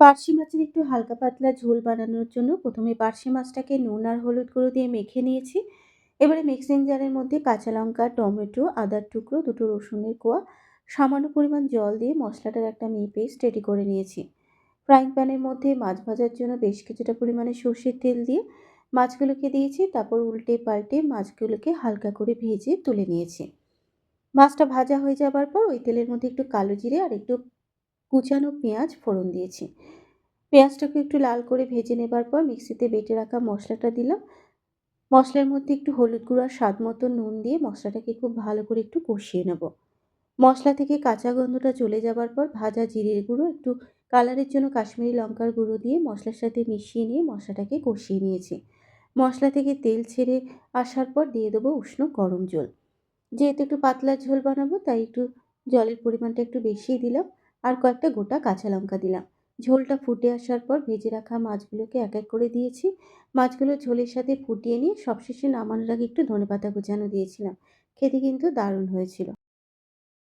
পার্শে মাছের একটু হালকা পাতলা ঝোল বানানোর জন্য প্রথমে পার্শে মাছটাকে নুন আর হলুদ গুঁড়ো দিয়ে মেখে নিয়েছি। এবারে মিক্সিং জারের মধ্যে কাঁচা লঙ্কা, টমেটো, আদার টুকরো, দুটো রসুনের কোয়া, সামান্য পরিমাণ জল দিয়ে মশলাটার একটা মিহি পেস্ট রেডি করে নিয়েছি। ফ্রাইং প্যানের মধ্যে মাছ ভাজার জন্য বেশ কিছুটা পরিমাণে সর্ষের তেল দিয়ে মাছগুলোকে দিয়েছি, তারপর উল্টে পাল্টে মাছগুলোকে হালকা করে ভেজে তুলে নিয়েছি। মাছটা ভাজা হয়ে যাবার পর ওই তেলের মধ্যে একটু কালো জিরে আর একটু কুচানো পেঁয়াজ ফোড়ন দিয়েছি। পেঁয়াজটাকে একটু লাল করে ভেজে নেবার পর মিক্সিতে বেটে রাখা মশলাটা দিলাম। মশলার মধ্যে একটু হলুদ গুঁড়ো আর স্বাদ মতো নুন দিয়ে মশলাটাকে খুব ভালো করে একটু কষিয়ে নেব। মশলা থেকে কাঁচা গন্ধটা চলে যাবার পর ভাজা জিরের গুঁড়ো, একটু কালারের জন্য কাশ্মীরি লঙ্কার গুঁড়ো দিয়ে মশলার সাথে মিশিয়ে নিয়ে মশলাটাকে কষিয়ে নিয়েছি। মশলা থেকে তেল ছেড়ে আসার পর দিয়ে দেবো উষ্ণ গরম জল। যেহেতু একটু পাতলা ঝোল বানাবো, তাই একটু জলের পরিমাণটা একটু বেশিই দিলাম। আর কয়েকটা গোটা কাঁচা লঙ্কা দিলাম। ঝোলটা ফুটে আসার পর ভেজে রাখা মাছগুলোকে এক এক করে দিয়েছি। মাছগুলো ঝোলের সাথে ফুটিয়ে নিয়ে সবশেষে নামানোর আগে একটু ধনেপাতা কুচানো দিয়েছিলাম। খেতে কিন্তু দারুণ হয়েছিল।